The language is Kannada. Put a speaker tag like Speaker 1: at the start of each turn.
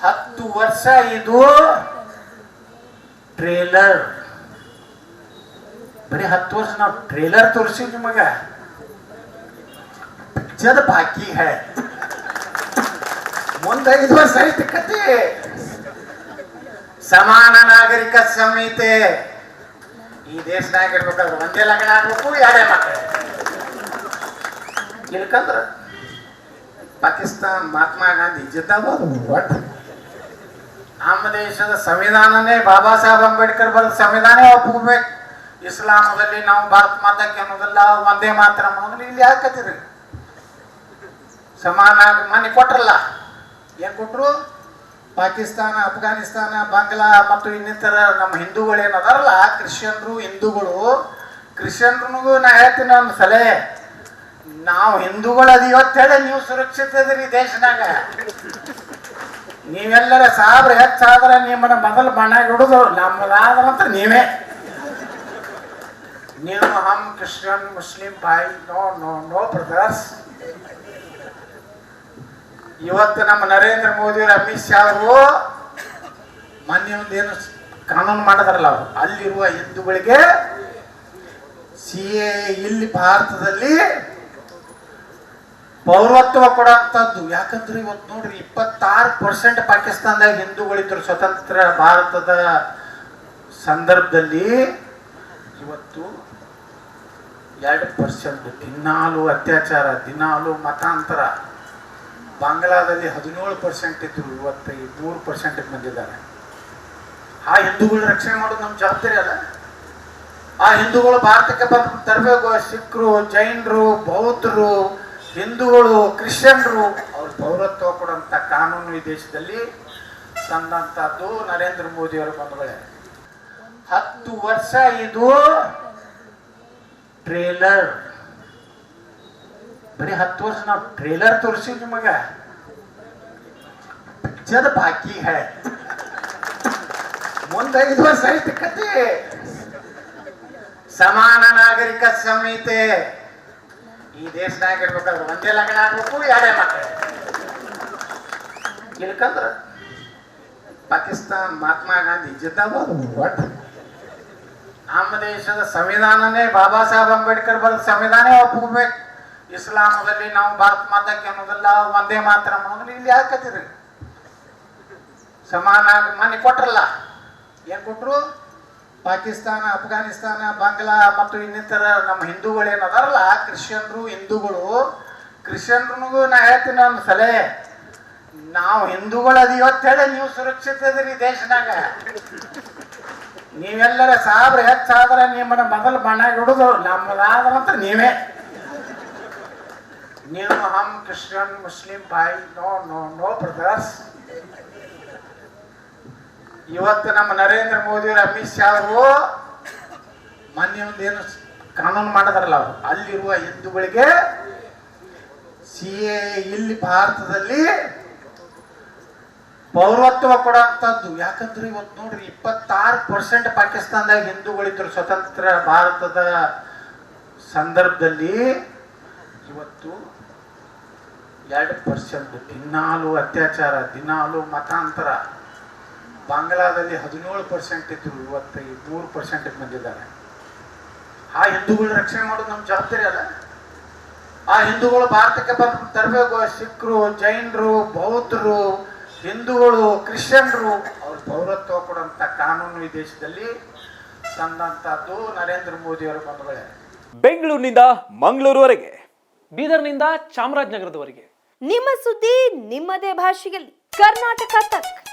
Speaker 1: ಹತ್ತು ವರ್ಷ ಇದು ಟ್ರೇಲರ್ ಬರೀ ಹತ್ತು ವರ್ಷ ನಾವು ಟ್ರೇಲರ್ ತೋರಿಸಿವಿ ನಿಮಗ ಪಿಕ್ಚರ್ ಬಾಕಿ ಹೈ ಮುಂದೆ ಐದು ವರ್ಷ ಐತಿ ಕತೆ ಸಮಾನ ನಾಗರಿಕ ಸಂಹಿತೆ ಈ ದೇಶದಾಗ ಇರ್ಬೇಕಾದ್ರೆ ಒಂದೇ ಲಗ್ನ ಆಗ್ಬೇಕು ಎರಡೇ ಮಕ್ಕಳು ಇಲ್ಕಂದ್ರ ಪಾಕಿಸ್ತಾನ್ ಮಹಾತ್ಮ ಗಾಂಧಿ ಜಿಂದಾಬಾದ್ ಒಟ್ಟು ನಮ್ಮ ದೇಶದ ಸಂವಿಧಾನನೇ ಬಾಬಾ ಸಾಹೇಬ್ ಅಂಬೇಡ್ಕರ್ ಬರೆದ ಸಂವಿಧಾನ ಒಪ್ಕೋಬೇಕು ಇಸ್ಲಾಮದಲ್ಲಿ ನಾವು ಭಾರತ ಮಾತಕ್ಕೆ ಅನ್ನೋದಲ್ಲ ಒಂದೇ ಮಾತ್ರ ಅನ್ನೋದಿಲ್ಲ ಇಲ್ಲಿ ಯಾಕತ್ತೀರಿ ಸಮಾನ ಮನೆ ಕೊಟ್ರಲ್ಲ. ಏನ್ ಕೊಟ್ರು? ಪಾಕಿಸ್ತಾನ, ಅಫ್ಘಾನಿಸ್ತಾನ, ಬಾಂಗ್ಲಾ ಮತ್ತು ಇನ್ನಿತರ ನಮ್ಮ ಹಿಂದೂಗಳು ಏನದಾರಲ್ಲ ಕ್ರಿಶ್ಚಿಯನ್ರು, ಹಿಂದೂಗಳು. ಕ್ರಿಶ್ಚಿಯನ್ರಿಗೂ ನಾ ಹೇಳ್ತೀನಿ ಒಂದು ಸಲಹೆ ನಾವು ಹಿಂದೂಗಳು ಅದು ಇವತ್ತು ನೀವು ಸುರಕ್ಷಿತ ಇದೀರಿ ದೇಶನಾಗ ನೀವೆಲ್ಲರ ಸಾಬ್ರ ಹೆಚ್ಚಾದ್ರೆ ನಿಮ್ಮನ್ನ ಮೊದಲು ಮನೆಗೆ ಹಿಡಿದು ನಮ್ಮದಾದ್ರಂತ ನೀವೇ. ನೀವು ಹಮ್ ಕ್ರಿಶ್ಚಿಯನ್, ಮುಸ್ಲಿಂ, ಬಾಯಿ, ನೋ ನೋ ನೋ ಬ್ರದರ್ಸ್. ಇವತ್ತು ನಮ್ಮ ನರೇಂದ್ರ ಮೋದಿ ಅಮಿತ್ ಶಾ ಅವರು ಮೊನ್ನೆ ಒಂದೇನು ಕಾನೂನು ಮಾಡಿದಾರಲ್ಲ ಅವರು, ಅಲ್ಲಿರುವ ಹಿಂದೂಗಳಿಗೆ ಸಿ ಎ ಇಲ್ಲಿ ಭಾರತದಲ್ಲಿ ಪೌರತ್ವ ಕೊಡೋಂಥದ್ದು. ಯಾಕಂದ್ರೆ ಇವತ್ತು ನೋಡ್ರಿ, ಇಪ್ಪತ್ತಾರು ಪರ್ಸೆಂಟ್ ಪಾಕಿಸ್ತಾನದಾಗ ಹಿಂದೂಗಳಿದ್ರು ಸ್ವತಂತ್ರ ಭಾರತದ ಸಂದರ್ಭದಲ್ಲಿ. ಇವತ್ತು ಎರಡು ಪರ್ಸೆಂಟ್, ದಿನಾಲು ಅತ್ಯಾಚಾರ, ದಿನಾಲು ಮತಾಂತರ. ಬಾಂಗ್ಲಾದಲ್ಲಿ ಹದಿನೇಳು ಪರ್ಸೆಂಟ್ ಇದ್ರು, ಇವತ್ತು ಈ ಮೂರು ಪರ್ಸೆಂಟ್ ಬಂದಿದ್ದಾರೆ. ಆ ಹಿಂದೂಗಳ ರಕ್ಷಣೆ ಮಾಡೋದು ನಮ್ಮ ಜವಾಬ್ದಾರಿ ಅಲ್ಲ? ಆ ಹಿಂದೂಗಳು ಭಾರತಕ್ಕೆ ಬಂದು ತರಬೇಕು ಸಿಖ್ರು, ಜೈನರು, ಬೌದ್ಧರು ಹಿಂದೂಗಳು, ಕ್ರಿಶ್ಚಿಯನ್ರು ಅವ್ರ ಪೌರತ್ವ ಕೊಡುವಂತ ಕಾನೂನು ಈ ದೇಶದಲ್ಲಿ ತಂದಂತದ್ದು ನರೇಂದ್ರ ಮೋದಿ ಅವರ ಬಂಧುಗಳೇ ಹತ್ತು ವರ್ಷ ಇದು ಟ್ರೇಲರ್. ಬರೀ ಹತ್ತು ವರ್ಷ ನಾವು ಟ್ರೇಲರ್ ತೋರಿಸಿವಿ ನಿಮಗ. ಪಿಕ್ಚರ್ ಬಾಕಿ ಹೇ. ಮುಂದೈದು ವರ್ಷ ಐತಿ ಕತೆ ಸಮಾನ ನಾಗರಿಕ ಸಂಹಿತೆ. ಈ ದೇಶದಾಗ ಇರ್ಬೇಕಾದ್ರೆ ಒಂದೇ ಲಗ್ನ ಆಗ್ಬೇಕು, ಎರಡೇ ಮಕ್ಕಳು ಇಲ್ಕಂದ್ರ ಪಾಕಿಸ್ತಾನ್ ಮಹಾತ್ಮ ಗಾಂಧಿ ಒಟ್ಟು. ನಮ್ಮ ದೇಶದ ಸಂವಿಧಾನನೇ ಬಾಬಾ ಸಾಹೇಬ್ ಅಂಬೇಡ್ಕರ್ ಬರೆದ ಸಂವಿಧಾನ ಒಪ್ಕೋಬೇಕು ಇಸ್ಲಾಮದಲ್ಲಿ ನಾವು ಭಾರತ ಮಾತಕ್ಕೆ ಅನ್ನೋದಲ್ಲ ಒಂದೇ ಮಾತ್ರ ಅನ್ನೋದ್ರೆ ಇಲ್ಲಿ ಯಾಕತ್ತೀರಿ ಸಮಾನ ಮನೆ ಕೊಟ್ರಲ್ಲ, ಏನ್ ಕೊಟ್ರು? ಪಾಕಿಸ್ತಾನ, ಅಫ್ಘಾನಿಸ್ತಾನ, ಬಾಂಗ್ಲಾ ಮತ್ತು ಇನ್ನಿತರ ನಮ್ಮ ಹಿಂದೂಗಳು ಏನದಾರಲ್ಲ ಕ್ರಿಶ್ಚಿಯನ್ರು, ಹಿಂದೂಗಳು ಕ್ರಿಶ್ಚಿಯನ್ರಿಗೂ ನಾ ಹೇಳ್ತೀನಿ ಒಂದು ಸಲಹೆ ನಾವು ಹಿಂದೂಗಳು ಅದು ಇವತ್ತು ಹೇಳಿ ನೀವು ಸುರಕ್ಷಿತ ಇದೀರಿ ದೇಶನಾಗ. ನೀವೆಲ್ಲರ ಸಾವಿರ ಹೆಚ್ಚಾದ್ರೆ ನಿಮ್ಮನ್ನ ಮೊದಲು ಬಣ್ಣ ಹಿಡಿದು ನಮ್ಮದಾದ್ರಂತ ನೀವೇ. ನೀವು ಹಮ್ ಕ್ರಿಶ್ಚಿಯನ್, ಮುಸ್ಲಿಂ, ಬಾಯಿ, ನೋ ನೋ ನೋ, ಬ್ರದರ್ಸ್. ಇವತ್ತು ನಮ್ಮ ನರೇಂದ್ರ ಮೋದಿ ಅವರು ಅಮಿತ್ ಶಾ ಅವರು ಮೊನ್ನೆ ಏನು ಕಾನೂನು ಮಾಡಿದಾರಲ್ಲ ಅವರು, ಅಲ್ಲಿರುವ ಹಿಂದೂಗಳಿಗೆ ಸಿ ಎ ಇಲ್ಲಿ ಭಾರತದಲ್ಲಿ ಪೌರತ್ವ ಕೊಡುವಂಥದ್ದು ಯಾಕಂದ್ರೆ ಇವತ್ತು ನೋಡ್ರಿ, ಇಪ್ಪತ್ತಾರು ಪರ್ಸೆಂಟ್ ಪಾಕಿಸ್ತಾನದಾಗ ಹಿಂದೂಗಳಿದ್ರು. ಸ್ವತಂತ್ರ ಭಾರತದ ಸಂದರ್ಭದಲ್ಲಿ ಇವತ್ತು ಎರಡು ಪರ್ಸೆಂಟ್ ದಿನಾಲು ಅತ್ಯಾಚಾರ, ದಿನಾಲು ಮತಾಂತರ. ಬಾಂಗ್ಲಾದಲ್ಲಿ ಹದಿನೇಳು ಪರ್ಸೆಂಟ್ ಇದ್ರು ಇವತ್ತು ಈ ಮೂರು ಪರ್ಸೆಂಟ್ ಬಂದಿದ್ದಾರೆ. ಆ ಹಿಂದೂಗಳ ರಕ್ಷಣೆ ಮಾಡೋದು ನಮ್ಮ ಜವಾಬ್ದಾರಿ ಅಲ್ಲ? ಆ ಹಿಂದೂಗಳು ಭಾರತಕ್ಕೆ ಬಂದು ತರಬೇಕು ಸಿಖ್ರು ಜೈನರು ಬೌದ್ಧರು ಹಿಂದೂಗಳು ಕ್ರಿಶ್ಚಿಯನ್ರು ಅವ್ರ ಪೌರತ್ವ ಕೊಡುವಂತ ಕಾನೂನು ಈ ದೇಶದಲ್ಲಿ ತಂದಂತದ್ದು ನರೇಂದ್ರ ಮೋದಿ ಅವರ ಬಂಧುಗಳೇ
Speaker 2: ಬೆಂಗಳೂರಿನಿಂದ ಮಂಗಳೂರುವರೆಗೆ.
Speaker 3: ಬೀದರ್ನಿಂದ ಚಾಮರಾಜನಗರದವರೆಗೆ.
Speaker 4: ನಿಮ್ಮ ಸುದ್ದಿ ನಿಮ್ಮದೇ ಭಾಷೆಯಲ್ಲಿ. ಕರ್ನಾಟಕ ತಕ್.